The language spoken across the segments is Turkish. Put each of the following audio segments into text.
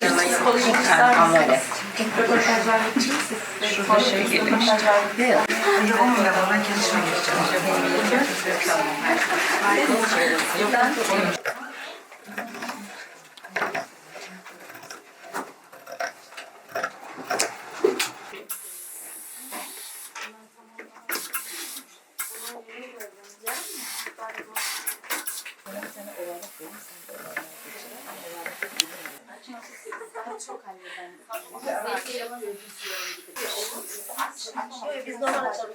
Ma- e, mavi renk atalım. Hayır, bir Biz normal açalım.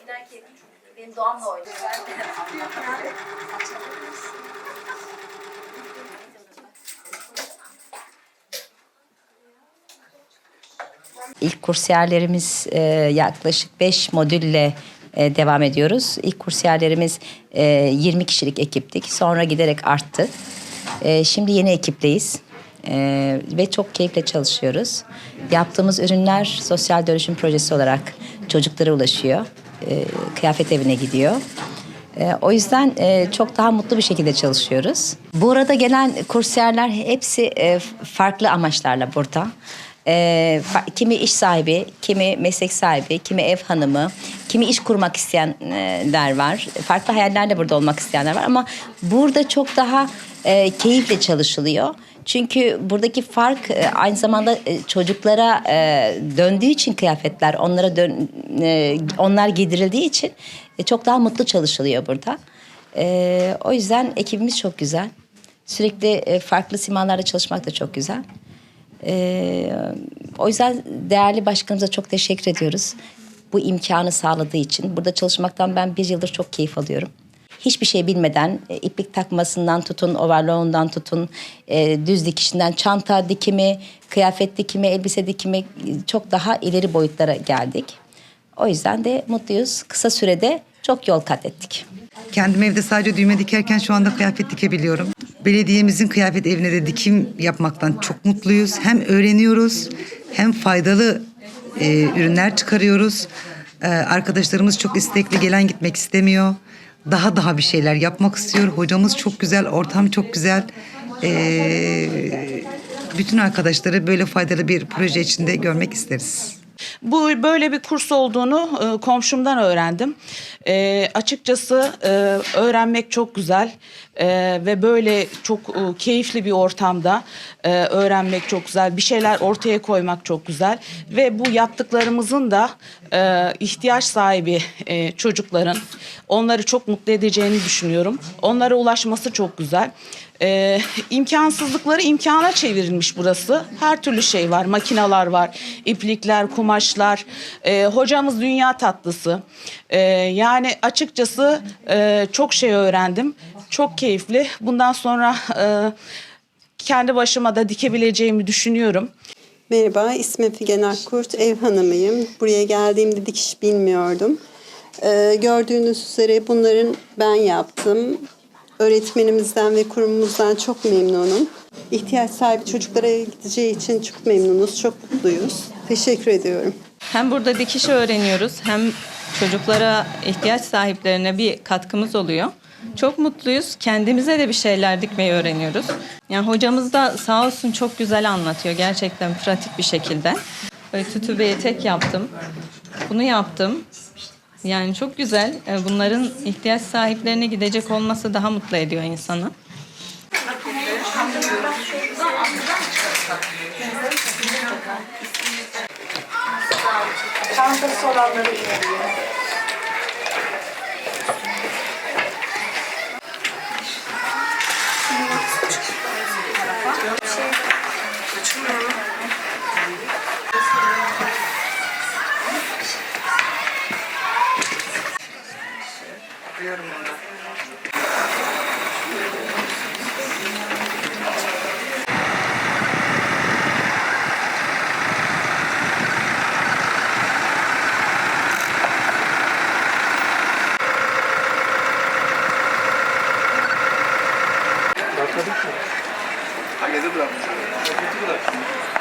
Benim oynuyor. İlk kursiyerlerimiz e, yaklaşık 5 modülle e, devam ediyoruz. İlk kursiyerlerimiz e, 20 kişilik ekiptik. Sonra giderek arttı. E, şimdi yeni ekipteyiz. E, ve çok keyifle çalışıyoruz. Yaptığımız ürünler sosyal dönüşüm projesi olarak çocuklara ulaşıyor. E, kıyafet evine gidiyor. E, o yüzden e, çok daha mutlu bir şekilde çalışıyoruz. Bu arada gelen kursiyerler hepsi e, farklı amaçlarla burada. E, kimi iş sahibi, kimi meslek sahibi, kimi ev hanımı, kimi iş kurmak isteyenler var. Farklı hayallerle burada olmak isteyenler var ama burada çok daha e, keyifle çalışılıyor. Çünkü buradaki fark e, aynı zamanda e, çocuklara e, döndüğü için kıyafetler, onlara dön, onlar giydirildiği için çok daha mutlu çalışılıyor burada. O yüzden ekibimiz çok güzel. Sürekli farklı simalarla çalışmak da çok güzel. O yüzden değerli başkanımıza çok teşekkür ediyoruz. Bu imkanı sağladığı için. Burada çalışmaktan ben bir yıldır çok keyif alıyorum. Hiçbir şey bilmeden e, iplik takmasından tutun, overlock'undan tutun, e, düz dikişinden çanta dikimi, kıyafet dikimi, elbise dikimi e, çok daha ileri boyutlara geldik. O yüzden de mutluyuz. Kısa sürede çok yol kat ettik. Kendim evde sadece düğme dikerken şu anda kıyafet dikebiliyorum. Belediyemizin kıyafet evine de dikim yapmaktan çok mutluyuz. Hem öğreniyoruz hem faydalı e, ürünler çıkarıyoruz. E, arkadaşlarımız çok istekli gelen gitmek istemiyor. Daha daha bir şeyler yapmak istiyor. Hocamız çok güzel, ortam çok güzel. E, bütün arkadaşları böyle faydalı bir proje içinde görmek isteriz. Bu böyle bir kurs olduğunu e, komşumdan öğrendim. E, açıkçası e, öğrenmek çok güzel E, ve böyle çok e, keyifli bir ortamda e, öğrenmek çok güzel. Bir şeyler ortaya koymak çok güzel ve bu yaptıklarımızın da e, ihtiyaç sahibi e, çocukların onları çok mutlu edeceğini düşünüyorum. Onlara ulaşması çok güzel. Ee, imkansızlıkları imkana çevrilmiş burası. Her türlü şey var. Makinalar var, iplikler, kumaşlar. Ee, hocamız dünya tatlısı. Ee, yani açıkçası e, çok şey öğrendim. Çok keyifli. Bundan sonra e, kendi başıma da dikebileceğimi düşünüyorum. Merhaba, ismim Figen Akkurt, ev hanımıyım. Buraya geldiğimde dikiş bilmiyordum. Ee, gördüğünüz üzere bunların ben yaptım. Öğretmenimizden ve kurumumuzdan çok memnunum. İhtiyaç sahibi çocuklara gideceği için çok memnunuz, çok mutluyuz. Teşekkür ediyorum. Hem burada dikiş öğreniyoruz hem çocuklara ihtiyaç sahiplerine bir katkımız oluyor. Çok mutluyuz. Kendimize de bir şeyler dikmeyi öğreniyoruz. Yani hocamız da sağ olsun çok güzel anlatıyor gerçekten pratik bir şekilde. Böyle tütü bir etek yaptım. Bunu yaptım. Yani çok güzel. Ee, Bunların ihtiyaç sahiplerine gidecek olması daha mutlu ediyor insanı. Çanta çantası olanları. Hadi de bırak. Hadi de bırak.